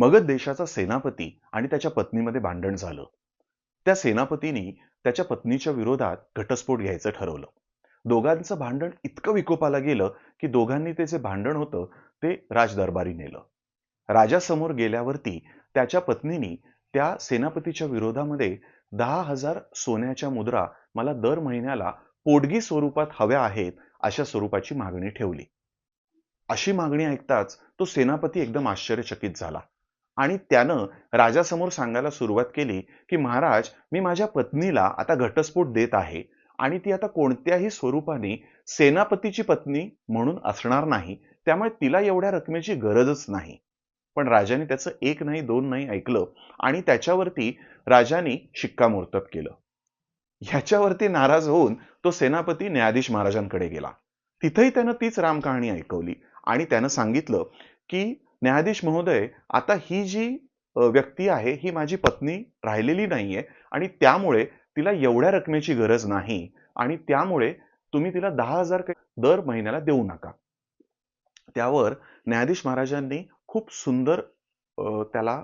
मगध देशाचा सेनापती आणि त्याच्या पत्नीमध्ये भांडण झालं. त्या सेनापतीनी त्याच्या पत्नीच्या विरोधात घटस्फोट घ्यायचं ठरवलं. दोघांचं भांडण इतकं विकोपाला गेलं की दोघांनी ते जे भांडण होतं ते राजदरबारी नेलं. राजासमोर गेल्यावरती त्याच्या पत्नीनी त्या सेनापतीच्या विरोधामध्ये दहा हजार सोन्याच्या मुद्रा मला दर महिन्याला पोटगी स्वरूपात हव्या आहेत अशा स्वरूपाची मागणी ठेवली. अशी मागणी ऐकताच तो सेनापती एकदम आश्चर्यचकित झाला. आणि त्यानं राजासमोर सांगायला सुरुवात केली की महाराज मी माझ्या पत्नीला आता घटस्फोट देत आहे आणि ती आता कोणत्याही स्वरूपाने सेनापतीची पत्नी म्हणून असणार नाही. त्यामुळे तिला एवढ्या रकमेची गरजच नाही. पण राजाने त्याचं एक नाही दोन नाही ऐकलं आणि त्याच्यावरती राजाने शिक्कामोर्तब केलं. ह्याच्यावरती नाराज होऊन तो सेनापती न्यायाधीश महाराजांकडे गेला. तिथेही त्यानं तीच राम कहाणी ऐकवली आणि त्यानं सांगितलं की न्यायाधीश महोदय आता ही जी व्यक्ती आहे ही माझी पत्नी राहिलेली नाहीये आणि त्यामुळे तिला एवढ्या रकमेची गरज नाही आणि त्यामुळे तुम्ही तिला दहा हजार दर महिन्याला देऊ नका. त्यावर न्यायाधीश महाराजांनी खूप सुंदर त्याला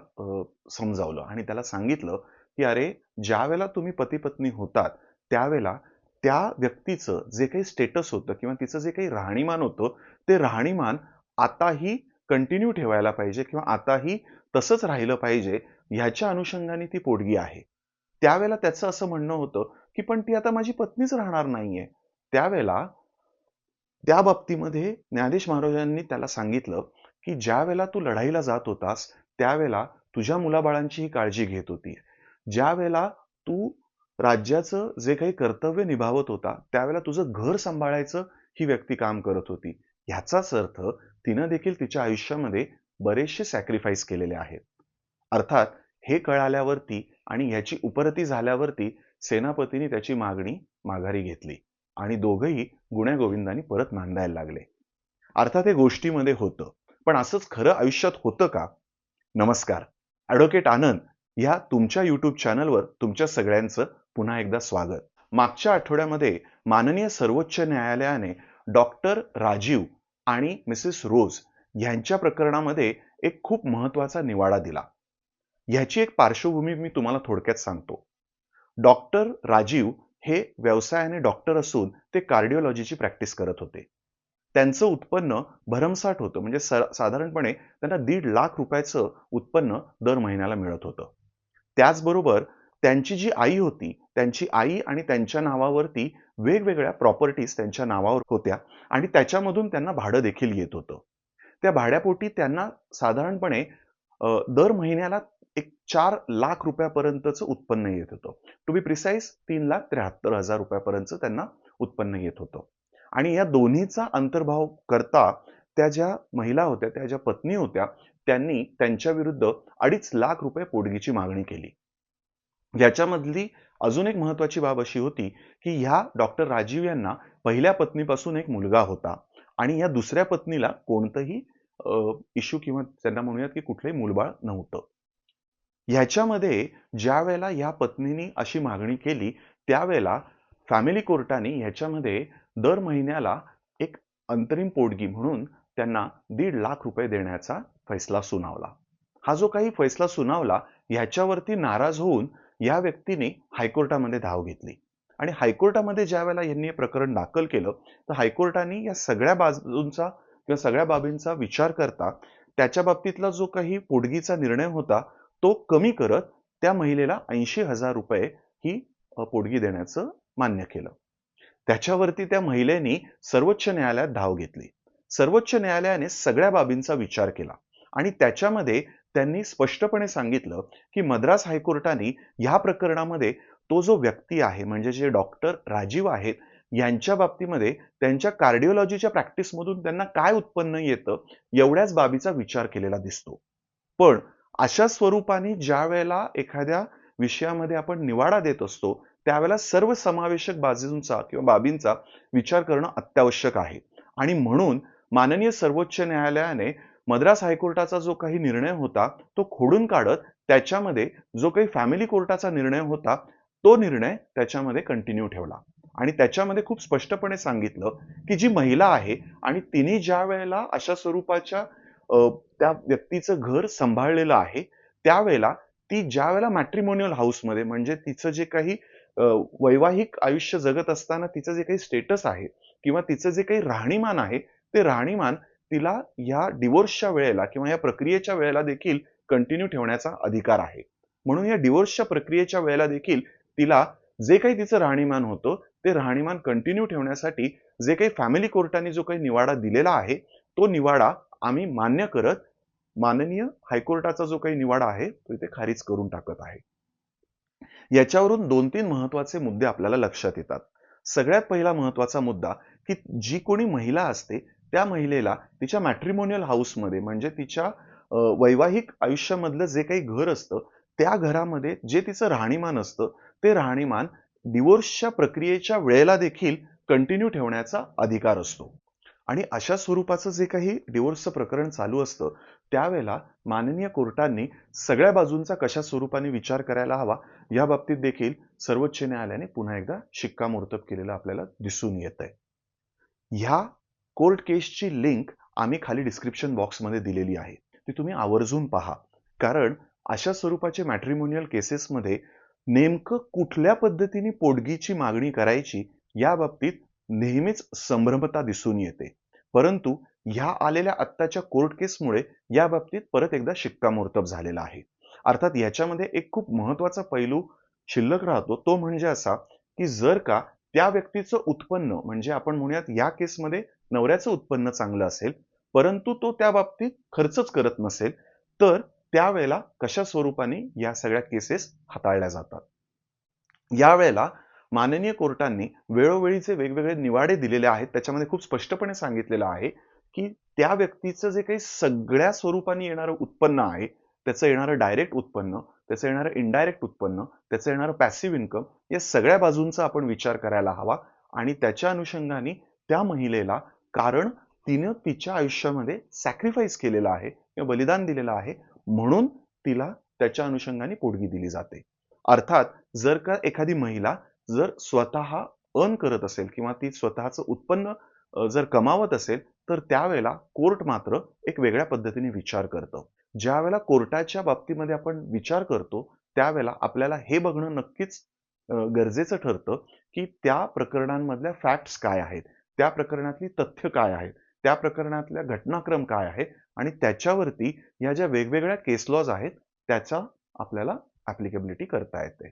समजावलं आणि त्याला सांगितलं की अरे ज्या वेळेला तुम्ही पती पत्नी होतात त्यावेळेला त्या व्यक्तीचं जे काही स्टेटस होतं किंवा तिचं जे काही राहणीमान होतं ते राहणीमान आताही कंटिन्यू ठेवायला पाहिजे किंवा आताही तसंच राहिलं पाहिजे ह्याच्या अनुषंगाने ती पोटगी आहे. त्यावेळेला त्याचं असं म्हणणं होतं की पण ती आता माझी पत्नीच राहणार नाहीये. त्यावेळेला त्या बाबतीमध्ये ज्ञानेश महाराजांनी त्याला सांगितलं की ज्या वेळेला तू लढाईला जात होतास त्यावेळेला तुझ्या मुलाबाळांचीही काळजी घेत होती. ज्या वेळेला तू राज्याचं जे काही कर्तव्य निभावत होता त्यावेळेला तुझं घर सांभाळायचं ही व्यक्ती काम करत होती. ह्याचाच अर्थ तिनं देखील तिच्या आयुष्यामध्ये बरेचसे सॅक्रिफाईस केलेले आहेत. अर्थात हे कळाल्यावरती आणि ह्याची उपरती झाल्यावरती सेनापतीने त्याची मागणी माघारी घेतली आणि दोघंही गुण्यागोविंदांनी परत नांदायला लागले. अर्थात हे गोष्टीमध्ये होतं. पण असंच खरं आयुष्यात होतं का? नमस्कार. ॲडव्होकेट आनंद ह्या तुमच्या यूट्यूब चॅनलवर तुमच्या सगळ्यांचं पुन्हा एकदा स्वागत. मागच्या आठवड्यामध्ये माननीय सर्वोच्च न्यायालयाने डॉक्टर राजीव आणि मिसेस रोज यांच्या प्रकरणामध्ये एक खूप महत्त्वाचा निवाडा दिला. ह्याची एक पार्श्वभूमी मी तुम्हाला थोडक्यात सांगतो. डॉक्टर राजीव हे व्यवसायाने डॉक्टर असून ते कार्डिओलॉजीची प्रॅक्टिस करत होते. त्यांचं उत्पन्न भरमसाठ होतं. म्हणजे साधारणपणे त्यांना दीड लाख रुपयाचं उत्पन्न दर महिन्याला मिळत होतं. त्याचबरोबर त्यांची जी आई होती त्यांची आई आणि त्यांच्या नावावरती वेगवेगळ्या प्रॉपर्टीज त्यांच्या नावावर होत्या आणि त्याच्यामधून त्यांना भाडं देखील येत होतं. त्या भाड्यापोटी त्यांना साधारणपणे दर महिन्याला एक चार लाख रुपयापर्यंतचं उत्पन्न येत होतं. टू बी प्रिसाईज तीन लाख त्र्याहत्तर हजार रुपयापर्यंत त्यांना उत्पन्न येत होतं. आणि या दोन्हीचा अंतर्भाव करता त्या ज्या महिला होत्या त्या ज्या पत्नी होत्या त्यांनी त्यांच्या विरुद्ध अडीच लाख रुपये पोटगीची मागणी केली. याच्यामधली अजून एक महत्वाची बाब अशी होती की ह्या डॉक्टर राजीव यांना पहिल्या पत्नीपासून एक मुलगा होता आणि या दुसऱ्या पत्नीला कोणतंही इश्यू किंवा त्यांना म्हणूयात की कुठलंही मूलबाळ नव्हतं. ह्याच्यामध्ये ज्या वेळेला या पत्नीने अशी मागणी केली त्यावेळेला फॅमिली कोर्टाने ह्याच्यामध्ये दर महिन्याला एक अंतरिम पोटगी म्हणून त्यांना दीड लाख रुपये देण्याचा फैसला सुनावला. हा जो काही फैसला सुनावला ह्याच्यावरती नाराज होऊन या व्यक्तीने हायकोर्टामध्ये धाव घेतली. आणि हायकोर्टामध्ये ज्या वेळेला यांनी हे प्रकरण दाखल केलं तर हायकोर्टाने या सगळ्या बाजूंचा किंवा सगळ्या बाबींचा विचार करता त्याच्या बाबतीतला जो काही पोटगीचा निर्णय होता तो कमी करत त्या महिलेला ऐंशी हजार रुपये ही पोटगी देण्याचं मान्य केलं. त्याच्यावरती त्या महिलेने सर्वोच्च न्यायालयात धाव घेतली. सर्वोच्च न्यायालयाने सगळ्या बाबींचा विचार केला. आणि त्याच्यामध्ये त्यांनी स्पष्टपणे सांगितलं की मद्रास हायकोर्टाने ह्या प्रकरणामध्ये तो जो व्यक्ती आहे म्हणजे जे डॉक्टर राजीव आहेत यांच्या बाबतीमध्ये त्यांच्या कार्डिओलॉजीच्या प्रॅक्टिसमधून त्यांना काय उत्पन्न येतं एवढ्याच बाबीचा विचार केलेला दिसतो. पण अशा स्वरूपाने ज्या वेळेला एखाद्या विषयामध्ये आपण निवाडा देत असतो त्यावेळेला सर्व समावेशक बाजूंचा किंवा बाबींचा विचार करणं अत्यावश्यक आहे. आणि म्हणून माननीय सर्वोच्च न्यायालयाने मद्रास हायकोर्टाचा जो काही निर्णय होता तो खोडून काढत त्याच्यामध्ये जो काही फॅमिली कोर्टाचा निर्णय होता तो निर्णय त्याच्यामध्ये कंटिन्यू ठेवला. आणि त्याच्यामध्ये खूप स्पष्टपणे सांगितलं की जी महिला आहे आणि तिने ज्या वेळेला अशा स्वरूपाच्या त्या व्यक्तीचं घर सांभाळलेलं आहे त्यावेळेला ती ज्या वेळेला मॅट्रिमोनियल हाऊसमध्ये म्हणजे तिचं जे काही वैवाहिक आयुष्य जगत असताना तिचं जे काही स्टेटस आहे किंवा तिचं जे काही राहणीमान आहे ते राहणीमान तिला या डिवोर्सच्या वेळेला किंवा या प्रक्रियेच्या वेळेला देखील कंटिन्यू ठेवण्याचा अधिकार आहे. म्हणून या डिवोर्सच्या प्रक्रियेच्या वेळेला देखील तिला जे काही तिचं राहणीमान होतं ते राहणीमान कंटिन्यू ठेवण्यासाठी जे काही फॅमिली कोर्टाने जो काही निवाडा दिलेला आहे तो निवाडा आम्ही मान्य करत माननीय हायकोर्टाचा जो काही निवाडा आहे तो इथे खारीज करून टाकत आहे. याच्यावरून दोन तीन महत्त्वाचे मुद्दे आपल्याला लक्षात येतात. सगळ्यात पहिला महत्त्वाचा मुद्दा की जी कोणी महिला असते त्या महिलेला तिच्या मॅट्रिमोनियल हाऊसमध्ये म्हणजे तिच्या वैवाहिक आयुष्यामधलं जे काही घर असतं त्या घरामध्ये जे तिचं राहणीमान असतं ते राहणीमान डिवोर्सच्या प्रक्रियेच्या वेळेला देखील कंटिन्यू ठेवण्याचा अधिकार असतो. आणि अशा स्वरूपाचं जे काही डिवोर्सचं प्रकरण चालू असतं त्यावेळेला माननीय कोर्टांनी सगळ्या बाजूंचा कशा स्वरूपाने विचार करायला हवा या बाबतीत देखील सर्वोच्च न्यायालयाने पुन्हा एकदा शिक्कामोर्तब केलेलं आपल्याला दिसून येत आहे ह्या कोर्ट केसची लिंक आम्ही खाली डिस्क्रिप्शन बॉक्समध्ये दिलेली आहे. ती तुम्ही आवर्जून पहा. कारण अशा स्वरूपाचे मॅट्रिमोनियल केसेसमध्ये नेमकं कुठल्या पद्धतीने पोटगीची मागणी करायची या बाबतीत नेहमीच संभ्रमता दिसून येते. परंतु ह्या आलेल्या आत्ताच्या कोर्ट केसमुळे या बाबतीत परत एकदा शिक्कामोर्तब झालेला आहे. अर्थात याच्यामध्ये एक खूप महत्त्वाचा पैलू शिल्लक राहतो. तो म्हणजे असा की जर का त्या व्यक्तीचं उत्पन्न म्हणजे आपण म्हणूयात या केसमध्ये नवऱ्याचं उत्पन्न चांगलं असेल परंतु तो त्या बाबतीत खर्चच करत नसेल तर त्यावेळेला कशा स्वरूपाने या सगळ्या केसेस हाताळल्या जातात? यावेळेला माननीय कोर्टांनी वेळोवेळीचे वेगवेगळे निवाडे दिलेले आहेत. त्याच्यामध्ये खूप स्पष्टपणे सांगितलेलं आहे की त्या व्यक्तीचं जे काही सगळ्या स्वरूपाने येणारं उत्पन्न आहे त्याचं येणारं डायरेक्ट उत्पन्न त्याचं येणारं इनडायरेक्ट उत्पन्न त्याचं येणारं पॅसिव्ह इन्कम या सगळ्या बाजूंचा आपण विचार करायला हवा. आणि त्याच्या अनुषंगाने त्या महिलेला कारण तिनं तिच्या आयुष्यामध्ये सॅक्रिफाईस केलेलं आहे किंवा बलिदान दिलेलं आहे म्हणून तिला त्याच्या अनुषंगाने पोटगी दिली जाते. अर्थात जर का एखादी महिला जर स्वतः अर्न करत असेल किंवा ती स्वतःचं उत्पन्न जर कमावत असेल तर त्यावेळेला कोर्ट मात्र एक वेगळ्या पद्धतीने विचार करतं. ज्या वेळेला कोर्टाच्या बाबतीमध्ये आपण विचार करतो त्यावेळेला आपल्याला हे बघणं नक्कीच गरजेचं ठरतं की त्या प्रकरणांमधल्या फॅक्ट्स काय आहेत? त्या प्रकरणातली तथ्य काय आहेत? त्या प्रकरणातल्या घटनाक्रम काय आहे आणि त्याच्यावरती या ज्या वेगवेगळ्या केस लॉज आहेत त्याचा आपल्याला ऍप्लिकेबिलिटी करता येते.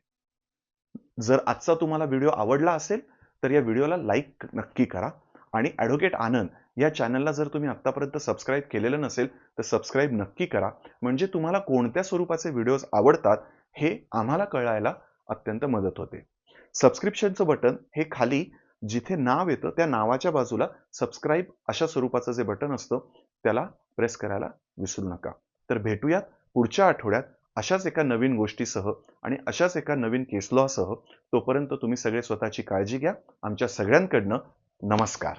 जर आजचा तुम्हाला व्हिडिओ आवडला असेल तर या व्हिडिओला लाईक नक्की करा. आणि ॲडव्होकेट आनंद या चॅनलला जर तुम्ही आत्तापर्यंत सबस्क्राईब केलेलं नसेल तर सबस्क्राईब नक्की करा. म्हणजे तुम्हाला कोणत्या स्वरूपाचे व्हिडिओज आवडतात हे आम्हाला कळायला अत्यंत मदत होते. सबस्क्रिप्शनचं बटन हे खाली जिथे नाव येतं त्या नावाच्या बाजूला सबस्क्राईब अशा स्वरूपाचं जे बटन असतं त्याला प्रेस करायला विसरू नका. तर भेटूयात पुढच्या आठवड्यात अशाच एका नवीन गोष्टीसह आणि अशाच एका नवीन केसलॉसह तोपर्यंत तुम्ही सगळे स्वतःची काळजी घ्या. आमच्या सगळ्यांकडनं नमस्कार.